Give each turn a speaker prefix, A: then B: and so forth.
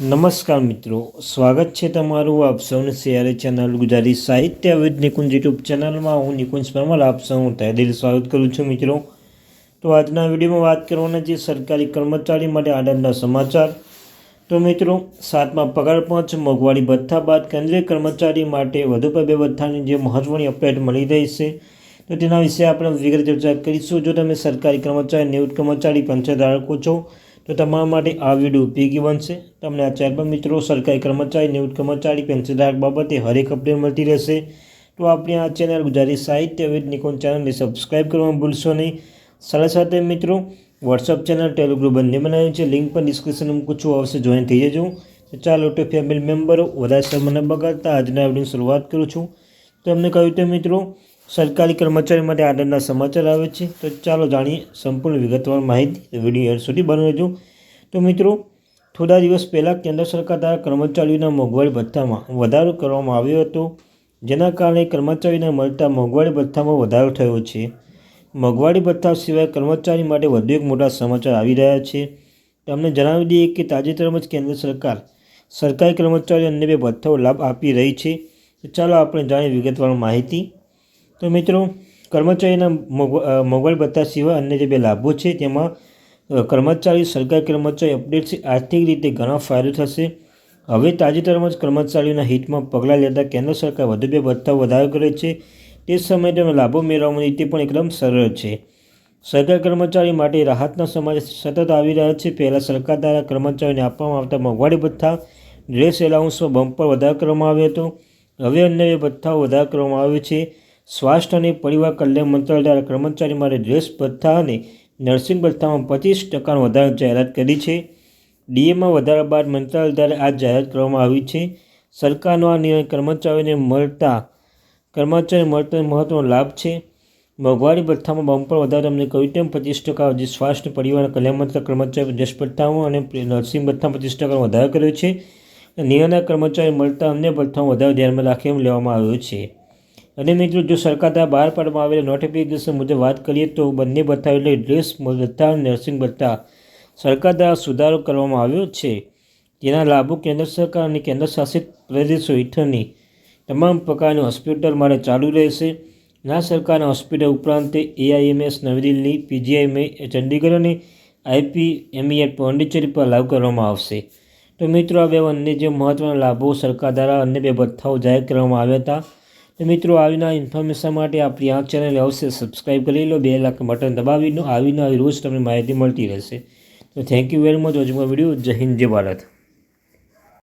A: નમસ્કાર મિત્રો, સ્વાગત છે તમારું આપ સૌને સિયારે ચેનલ ગુજરાતી સાહિત્ય વિદ નિકુંજ યુટ્યુબ ચેનલમાં. હું નિકુંજ પરમાર, આપ સૌનું તહેદિલ સ્વાગત કરું છું મિત્રો. તો આજના વિડીયોમાં વાત કરવાના છે સરકારી કર્મચારી માટે આનંદના સમાચાર. તો મિત્રો, સાતમા પગાર પંચ, મોંઘવારી ભથ્થા બાદ કેન્દ્રીય કર્મચારી માટે વધુ પર બે ભથ્થાની જે મહત્ત્વની અપડેટ મળી રહી છે, તો તેના વિશે આપણે વિગત ચર્ચા કરીશું. જો તમે સરકારી કર્મચારી, નિવૃત્ત કર્મચારી પંચાયત ધારકો છો તો તમારા માટે આ વીડિયો ઉપયોગી બનશે. તમને આ ચેનલ પર મિત્રો સરકારી કર્મચારી નિવૃત્ત કર્મચારી, પેન્શનધારક બાબતે હરેક અપડેટ મળતી રહેશે. તો આપણી આ ચેનલ ગુજરાતી સાહિત્ય વિદ નિકોન ચેનલને સબસ્ક્રાઈબ કરવાનું ભૂલશો નહીં. સાથે સાથે મિત્રો વોટ્સઅપ ચેનલ ટેલિગ્રુપ બંને બનાવ્યું છે. લિંક પર ડિસ્ક્રિપ્શન છું અવશ્ય જોઈન થઈ જજો. તો ચાલો તો ફેમિલી મેમ્બરો વધારે સમય બગાડતા આજના વિડીયોની શરૂઆત કરું છું. તમને કહ્યું તે મિત્રો સરકારી કર્મચારી માટે આદરના સમાચાર આવે છે. તો ચાલો જાણીએ સંપૂર્ણ વિગતવાર માહિતી. વીડિયો એડ સુધી બનાવજો તો મિત્રો, થોડા દિવસ પહેલાં કેન્દ્ર સરકાર દ્વારા કર્મચારીઓના મોંઘવારી ભથ્થામાં વધારો કરવામાં આવ્યો હતો. જેના કારણે કર્મચારીને મળતા મોંઘવારી ભથ્થામાં વધારો થયો છે. મોંઘવારી ભથ્થા સિવાય કર્મચારી માટે વધુ એક મોટા સમાચાર આવી રહ્યા છે. તમને જણાવી દઈએ કે તાજેતરમાં જ કેન્દ્ર સરકાર સરકારી કર્મચારીઓ અન્ય બે ભથ્થાઓ લાભ આપી રહી છે. તો ચાલો આપણે જાણીએ વિગતવાર માહિતી. તો મિત્રો, કર્મચારીના મોગવાળ ભથ્થા સિવાય અન્ય જે બે લાભો છે, તેમાં કર્મચારી, સરકારી કર્મચારી અપડેટથી આર્થિક રીતે ઘણા ફાયદો થશે. હવે તાજેતરમાં જ કર્મચારીઓના હિતમાં પગલાં લેતા કેન્દ્ર સરકાર વધુ બે ભથ્થાઓ વધારો કરે છે. તે સમયે તેનો લાભો મેળવવાની રીતે પણ એકદમ સરળ છે. સરકારી કર્મચારી માટે રાહતના સમાજ સતત આવી રહ્યા છે. પહેલાં સરકાર દ્વારા કર્મચારીઓને આપવામાં આવતા મોંઘવારી ભથ્થા, ડ્રેસ એલાઉન્સમાં બમ્પર વધારો કરવામાં આવ્યો હતો. હવે અન્ય ભથ્થાઓ વધારો કરવામાં આવ્યો છે. સ્વાસ્થ્ય અને પરિવાર કલ્યાણ મંત્રાલય દ્વારા કર્મચારી માટે ડ્રેસ ભથ્થા અને નર્સિંગ ભથ્થામાં પચીસ ટકાનો વધારો જાહેરાત કરી છે. ડીએમાં વધારા બાદ મંત્રાલય દ્વારા આ જાહેરાત કરવામાં આવી છે. સરકારનો આ નિર્ણય કર્મચારીઓને મળતા કર્મચારીને મળતો મહત્વનો લાભ છે. મોંઘવારી ભથ્થામાં બમ્પર વધારો અમને કહ્યું તેમ પચીસ ટકા જે સ્વાસ્થ્ય, પરિવાર કલ્યાણ મંત્રાલય કર્મચારી ડ્રેસ ભથ્થામાં અને નર્સિંગ ભથ્થામાં પચીસ ટકાનો વધારો કર્યો છે. નિયમના કર્મચારી મળતા અન્ય ભથ્થામાં વધારો ધ્યાનમાં રાખી લેવામાં આવ્યો છે. અને મિત્રો, જો સરકાર દ્વારા બહાર પાડવામાં આવેલા નોટિફિકેશન મુજબ વાત કરીએ તો બંને ભથ્થા એટલે ડ્રેસ ભથ્થા અને નર્સિંગ ભથ્થા સરકાર દ્વારા સુધારો કરવામાં આવ્યો છે. જેના લાભો કેન્દ્ર સરકાર અને કેન્દ્ર શાસિત પ્રદેશો હેઠળની તમામ પ્રકારની હોસ્પિટલ માટે ચાલુ રહેશે. ના સરકારના હોસ્પિટલ ઉપરાંત એઆઈએમએસ નવી દિલ્હી પીજીઆઈએમએ ચંડીગઢ અને આઈપીએમઈએટ પોંડિચેરી પર લાગુ કરવામાં આવશે. તો મિત્રો, આ બે અન્ય જે મહત્ત્વના લાભો સરકાર દ્વારા અન્ય બે ભથ્થાઓ જાહેર કરવામાં આવ્યા હતા. તો મિત્રો આવીના ઇન્ફોર્મેશન માટે આપણી આ ચેનલ અવશ્ય સબસ્ક્રાઈબ કરી લો, બે લાખ બટન દબાવીને આવીને આવી રોજ તમને માહિતી મળતી રહેશે. તો થેન્ક યુ વેરી મચ આજનો વીડિયો જય હિન્દ, જય ભારત.